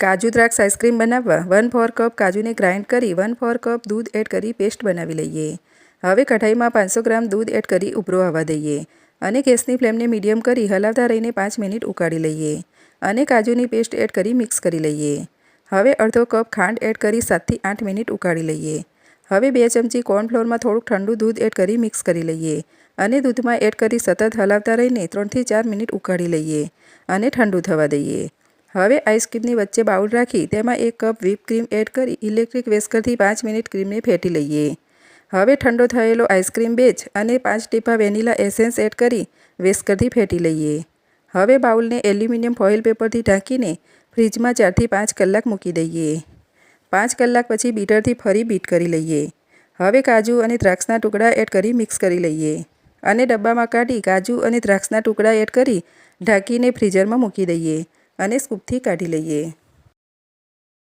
કાજુ દ્રાક્ષ આઈસ્ક્રીમ બનાવવા, one four cup કાજુને ગ્રાઇન્ડ કરી, વન ફોર કપ દૂધ એડ કરી પેસ્ટ બનાવી લઈએ. હવે કઢાઈમાં પાંચસો ગ્રામ દૂધ એડ કરી ઉભરો આવવા દઈએ અને ગેસની ફ્લેમને મીડિયમ કરી હલાવતા રહીને પાંચ મિનિટ ઉકાળી લઈએ અને કાજુની પેસ્ટ એડ કરી મિક્સ કરી લઈએ. હવે અડધો કપ ખાંડ એડ કરી સાતથી આઠ મિનિટ ઉકાળી લઈએ. હવે બે ચમચી કોર્નફ્લોરમાં થોડુંક ઠંડુ દૂધ એડ કરી મિક્સ કરી લઈએ અને દૂધમાં એડ કરી સતત હલાવતા રહીને ત્રણથી ચાર મિનિટ ઉકાળી લઈએ અને ઠંડુ થવા દઈએ. હવે આઈસ્ક્રીમની વચ્ચે બાઉલ રાખી તેમાં એક કપ વ્હીપ ક્રીમ એડ કરી ઇલેક્ટ્રિક વેસ્કરથી પાંચ મિનિટ ક્રીમને ફેટી લઈએ. હવે ઠંડો થયેલો આઈસ્ક્રીમ બેચ અને પાંચ ટીપા વેનીલા એસેન્સ એડ કરી વેસ્કરથી ફેટી લઈએ. હવે બાઉલને એલ્યુમિનિયમ ફોઇલ પેપરથી ઢાંકીને ફ્રીજમાં ચારથી પાંચ કલાક મૂકી દઈએ. પાંચ કલાક પછી બીટરથી ફરી બીટ કરી લઈએ. હવે કાજુ અને દ્રાક્ષના ટુકડા એડ કરી મિક્સ કરી લઈએ અને ડબ્બામાં કાઢી કાજુ અને દ્રાક્ષના ટુકડા એડ કરી ઢાંકીને ફ્રીઝરમાં મૂકી દઈએ. અને સ્કૂપથી કાઢી લઈએ